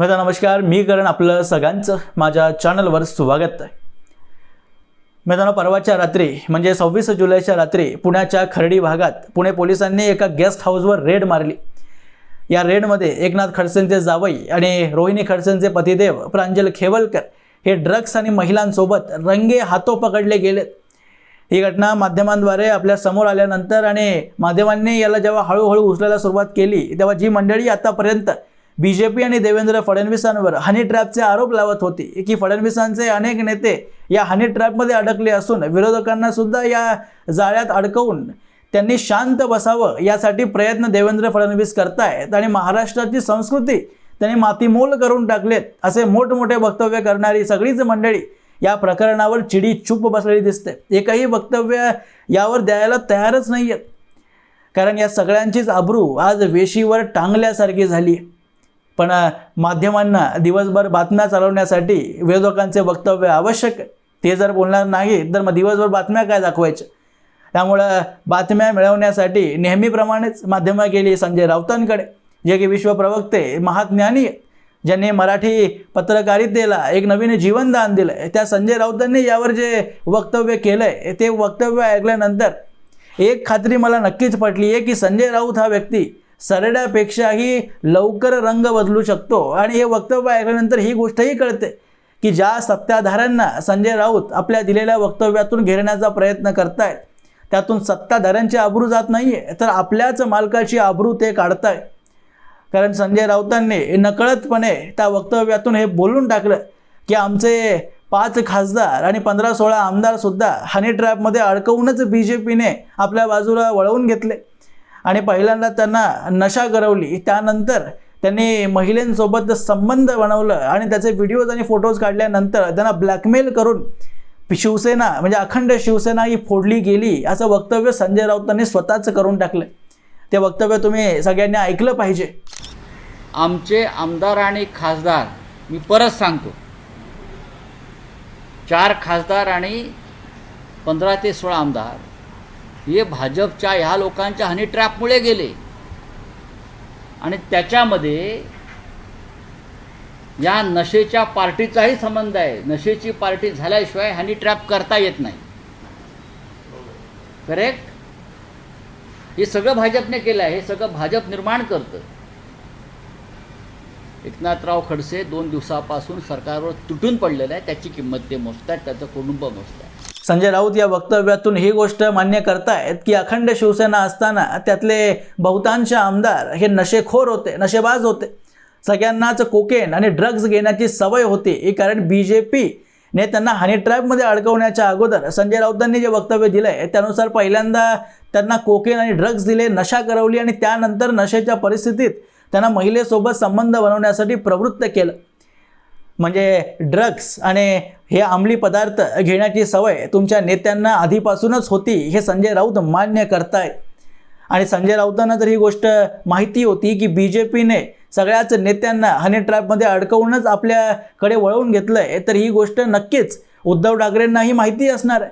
माझा नमस्कार मी करण आपलं सगळ्यांचं माझ्या चॅनलवर स्वागत आहे. मित्रांनो परवाच्या रात्री म्हणजे सव्वीस जुलैच्या रात्री पुण्याच्या खर्डी भागात पुणे पोलिसांनी एका गेस्ट हाऊसवर रेड मारली. या रेडमध्ये एकनाथ खडसेंचे जावई आणि रोहिणी खडसेंचे पतिदेव प्रांजल खेवलकर हे ड्रग्स आणि महिलांसोबत रंगे हातो पकडले गेलेत ही घटना माध्यमांद्वारे आपल्यासमोर आल्यानंतर आणि माध्यमांनी याला जेव्हा हळूहळू उचलायला सुरुवात केली तेव्हा जी मंडळी आतापर्यंत बी जे पी आणि देवेंद्र फडणवीसांवर हनी ट्रॅपचे आरोप लावत होती. की फडणवीसांचे अनेक नेते या हनी ट्रॅपमध्ये अडकले असून विरोधकांना सुद्धा या जाळ्यात अडकवून त्यांनी शांत बसावं यासाठी प्रयत्न देवेंद्र फडणवीस करतायत आणि महाराष्ट्राची संस्कृती त्यांनी मातीमोल करून टाकलेत असे मोठमोठे वक्तव्य करणारी सगळीच मंडळी या प्रकरणावर चिडी चूप बसलेली दिसते. एकही वक्तव्य यावर द्यायला तयारच नाही आहेत कारण या सगळ्यांचीच आबरू आज वेशीवर टांगल्यासारखी झाली. पण माध्यमांना दिवसभर बातम्या चालवण्यासाठी विरोधकांचे वक्तव्य आवश्यक ते जर बोलणार नाही तर मग दिवसभर बातम्या काय दाखवायच्या? त्यामुळं बातम्या मिळवण्यासाठी नेहमीप्रमाणेच माध्यमं गेली संजय राऊतांकडे जे की विश्वप्रवक्ते महाज्ञानी ज्यांनी मराठी पत्रकारितेला एक नवीन जीवनदान दिलं आहे त्या संजय राऊतांनी यावर जे वक्तव्य केलं आहे ते वक्तव्य ऐकल्यानंतर एक खात्री मला नक्कीच पटली आहे की संजय राऊत हा व्यक्ती सरड्यापेक्षाही लवकर रंग बदलू शकतो. आणि हे वक्तव्य ऐकल्यानंतर ही गोष्टही कळते की ज्या सत्ताधाऱ्यांना संजय राऊत आपल्या दिलेल्या वक्तव्यातून घेरण्याचा प्रयत्न करतायत त्यातून सत्ताधाऱ्यांची आबरू जात नाही आहे तर आपल्याच मालकाची आबरू ते काढताय कारण संजय राऊतांनी नकळतपणे त्या वक्तव्यातून हे बोलून टाकलं की आमचे पाच खासदार आणि पंधरा सोळा आमदारसुद्धा हनी ट्रॅपमध्ये अडकवूनच बी जे पीने आपल्या बाजूला वळवून घेतले. आणि पहिल्यांदा त्यांना नशा करवली त्यानंतर त्यांनी महिलेंसोबत संबंध बनवलं आणि त्याचे व्हिडिओज आणि फोटोज काढल्यानंतर त्यांना ब्लॅकमेल करून शिवसेना म्हणजे अखंड शिवसेना ही फोडली गेली असं वक्तव्य संजय राऊतांनी स्वतःच करून टाकलं. ते वक्तव्य तुम्ही सगळ्यांनी ऐकलं पाहिजे. आमचे आमदार आणि खासदार मी परत सांगतो. चार खासदार आणि पंधरा ते सोळा आमदार हे भाजपच्या ह्या लोकांच्या हनी ट्रॅपमुळे गेले. आणि त्याच्यामध्ये या नशेच्या पार्टीचाही संबंध आहे. नशेची पार्टी झाल्याशिवाय हनी ट्रॅप करता येत नाही. करेक्ट? हे सगळं भाजपने केलं आहे. हे सगळं भाजप निर्माण करतं. एकनाथराव खडसे दोन दिवसापासून सरकारवर तुटून पडलेलं आहे त्याची किंमत ते मोजतात त्याचं कुटुंब मोजतात संजय राऊत या वक्तव्यातून ही गोष्ट मान्य करतायत की अखंड शिवसेना असताना त्यातले बहुतांश आमदार हे नशेखोर होते नशेबाज होते. सगळ्यांनाच कोकेन आणि ड्रग्ज घेण्याची सवय होती. कारण बी जे पी ने त्यांना हनी ट्रॅपमध्ये अडकवण्याच्या अगोदर संजय राऊतांनी जे वक्तव्य दिलं आहे त्यानुसार पहिल्यांदा त्यांना कोकेन आणि ड्रग्ज दिले नशा करवली आणि त्यानंतर नशेच्या परिस्थितीत त्यांना महिलेसोबत संबंध बनवण्यासाठी प्रवृत्त केलं. म्हणजे ड्रग्स आणि हे अंमली पदार्थ घेण्याची सवय तुमच्या नेत्यांना आधीपासूनच होती हे संजय राऊत मान्य करतायत आणि संजय राऊतांना तर ही गोष्ट माहिती होती की बी जे पीने सगळ्याच नेत्यांना हनी ट्रॅपमध्ये अडकवूनच आपल्याकडे वळवून घेतलं आहे तर ही गोष्ट नक्कीच उद्धव ठाकरेंनाही माहिती असणार आहे.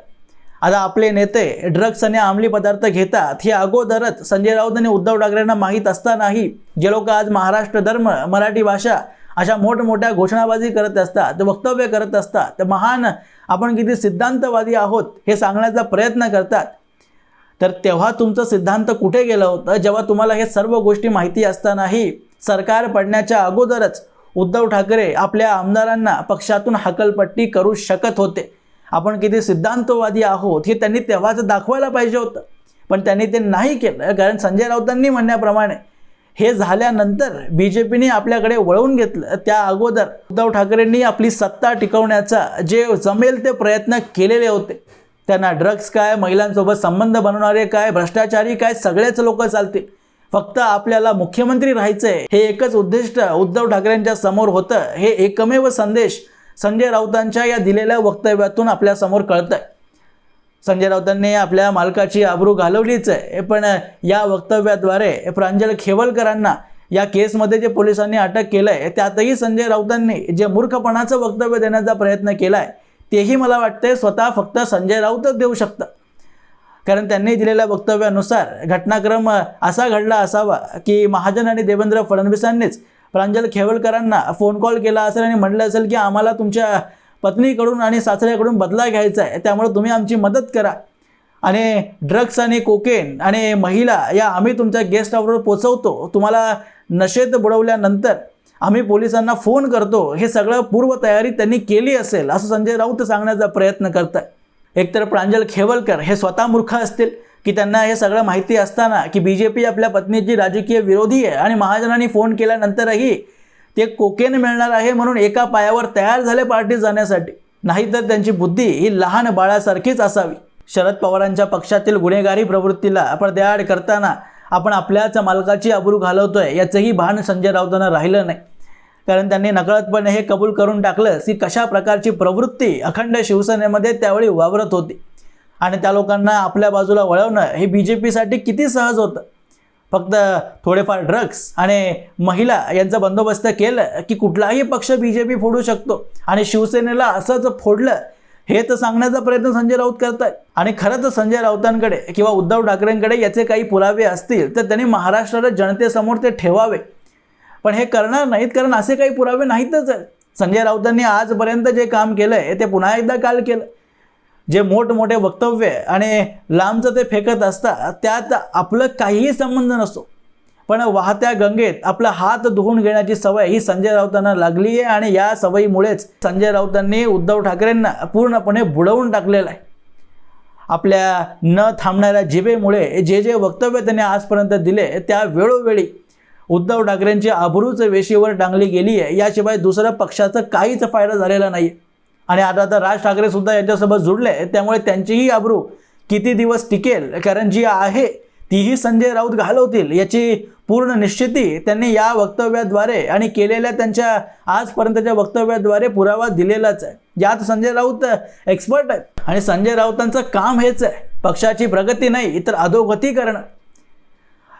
आता आपले नेते ड्रग्स आणि अंमली पदार्थ घेतात हे अगोदरच संजय राऊत आणि उद्धव ठाकरेंना माहीत असतानाही जे लोक आज महाराष्ट्र धर्म मराठी भाषा अशा मोठमोठ्या घोषणाबाजी करत असतात वक्तव्य करत असतात तर महान आपण किती सिद्धांतवादी आहोत हे सांगण्याचा प्रयत्न करतात. तर तेव्हा तुमचं सिद्धांत कुठे गेलं होतं? जेव्हा तुम्हाला हे सर्व गोष्टी माहिती असतानाही सरकार पडण्याच्या अगोदरच उद्धव ठाकरे आपल्या आमदारांना पक्षातून हकलपट्टी करू शकत होते. आपण किती सिद्धांतवादी आहोत हे त्यांनी तेव्हाच दाखवायला पाहिजे होतं. पण त्यांनी ते नाही केलं कारण संजय राऊतांनी म्हणण्याप्रमाणे हे झाल्यानंतर बी जे पीने आपल्याकडे वळवून घेतलं त्या अगोदर उद्धव ठाकरेंनी आपली सत्ता टिकवण्याचा जे जमेल ते प्रयत्न केलेले होते. त्यांना ड्रग्स काय महिलांसोबत संबंध बनवणारे काय भ्रष्टाचारी काय सगळेच लोक चालतील. फक्त आपल्याला मुख्यमंत्री राहायचंय हे एकच उद्दिष्ट उद्धव ठाकरेंच्या समोर होतं हे एकमेव संदेश संजय राऊतांच्या या दिलेल्या वक्तव्यातून आपल्यासमोर कळतंय. आहे संजय राऊतांनी आपल्या मालकाची आबरू घालवलीच आहे. पण या वक्तव्याद्वारे प्रांजल खेवलकरांना या केसमध्ये जे पोलिसांनी अटक केलं आहे त्यातही संजय राऊतांनी जे मूर्खपणाचं वक्तव्य देण्याचा प्रयत्न केला आहे तेही मला वाटते स्वतः फक्त संजय राऊतच देऊ शकतं. कारण त्यांनी दिलेल्या वक्तव्यानुसार घटनाक्रम असा घडला असावा की महाजन आणि देवेंद्र फडणवीसांनीच प्रांजल खेवलकरांना फोन कॉल केला असेल आणि म्हटलं असेल की आम्हाला तुमच्या पत्नीकडून आणि सासऱ्याकडून बदला घ्यायचा आहे त्यामुळे तुम्ही आमची मदत करा. आणि ड्रग्स आणि कोकेन आणि महिला या आम्ही तुमच्या गेस्ट हाऊसवर पोचवतो. तुम्हाला नशेत बुडवल्यानंतर आम्ही पोलिसांना फोन करतो. हे सगळं पूर्वतयारी त्यांनी केली असेल असं संजय राऊत सांगण्याचा प्रयत्न करत आहे एकतर प्रांजल खेवलकर हे स्वतः मूर्ख असतील की त्यांना हे सगळं माहिती असताना की बी जे पी आपल्या पत्नीची राजकीय विरोधी आहे आणि महाजनांनी फोन केल्यानंतरही ते कोकेन मिळणार आहे म्हणून एका पायावर तयार झाले पार्टीत जाण्यासाठी. नाहीतर त्यांची बुद्धी ही लहान बाळासारखीच असावी. शरद पवारांच्या पक्षातील गुन्हेगारी प्रवृत्तीला पडद्याआड करताना आपण आपल्याच मालकाची अब्रू घालवतोय याचंही भान संजय राऊतांना राहिलं नाही. कारण त्यांनी नकळतपणे हे कबूल करून टाकलं की कशा प्रकारची प्रवृत्ती अखंड शिवसेनेमध्ये त्यावेळी वावरत होती. आणि त्या लोकांना आपल्या बाजूला वळवणं हे बी जे पीसाठी किती सहज होतं? फक्त थोडेफार ड्रग्स आणि महिला यांचा बंदोबस्त केलं की कुठलाही पक्ष बी जे पी फोडू शकतो. आणि शिवसेनेला असंच फोडलं हे तर सांगण्याचा प्रयत्न संजय राऊत करतायत. आणि खरं तर संजय राऊतांकडे किंवा उद्धव ठाकरेंकडे याचे काही पुरावे असतील तर त्यांनी महाराष्ट्राच्या जनतेसमोर ते ठेवावे. पण हे करणार नाहीत कारण असे काही पुरावे नाहीतच. संजय राऊतांनी आजपर्यंत जे काम केलं आहे ते पुन्हा एकदा काल केलं. जे मोठमोठे वक्तव्य आणि लांबचं ते फेकत असतात त्यात आपलं काहीही संबंध नसतो. पण वाहत्या गंगेत आपला हात धुवून घेण्याची सवय ही संजय राऊतांना लागली आहे आणि या सवयीमुळेच संजय राऊतांनी उद्धव ठाकरेंना पूर्णपणे बुडवून टाकलेलं आहे. आपल्या न थांबणाऱ्या जिभेमुळे जे जे वक्तव्य त्यांनी आजपर्यंत दिले त्या वेळोवेळी उद्धव ठाकरेंची आबरूच वेशीवर टांगली गेली आहे याशिवाय दुसऱ्या पक्षाचा काहीच फायदा झालेला नाही आणि आता आता राज ठाकरे सुद्धा यांच्यासोबत जुडले त्यामुळे त्यांचीही आबरू किती दिवस टिकेल? कारण जी आहे तीही संजय राऊत घालवतील याची पूर्ण निश्चिती त्यांनी या वक्तव्याद्वारे आणि केलेल्या त्यांच्या आजपर्यंतच्या वक्तव्याद्वारे पुरावा दिलेलाच आहे. यात संजय राऊत एक्सपर्ट आहेत आणि संजय राऊतांचं काम हेच आहे. पक्षाची प्रगती नाही तर अधोगती करणं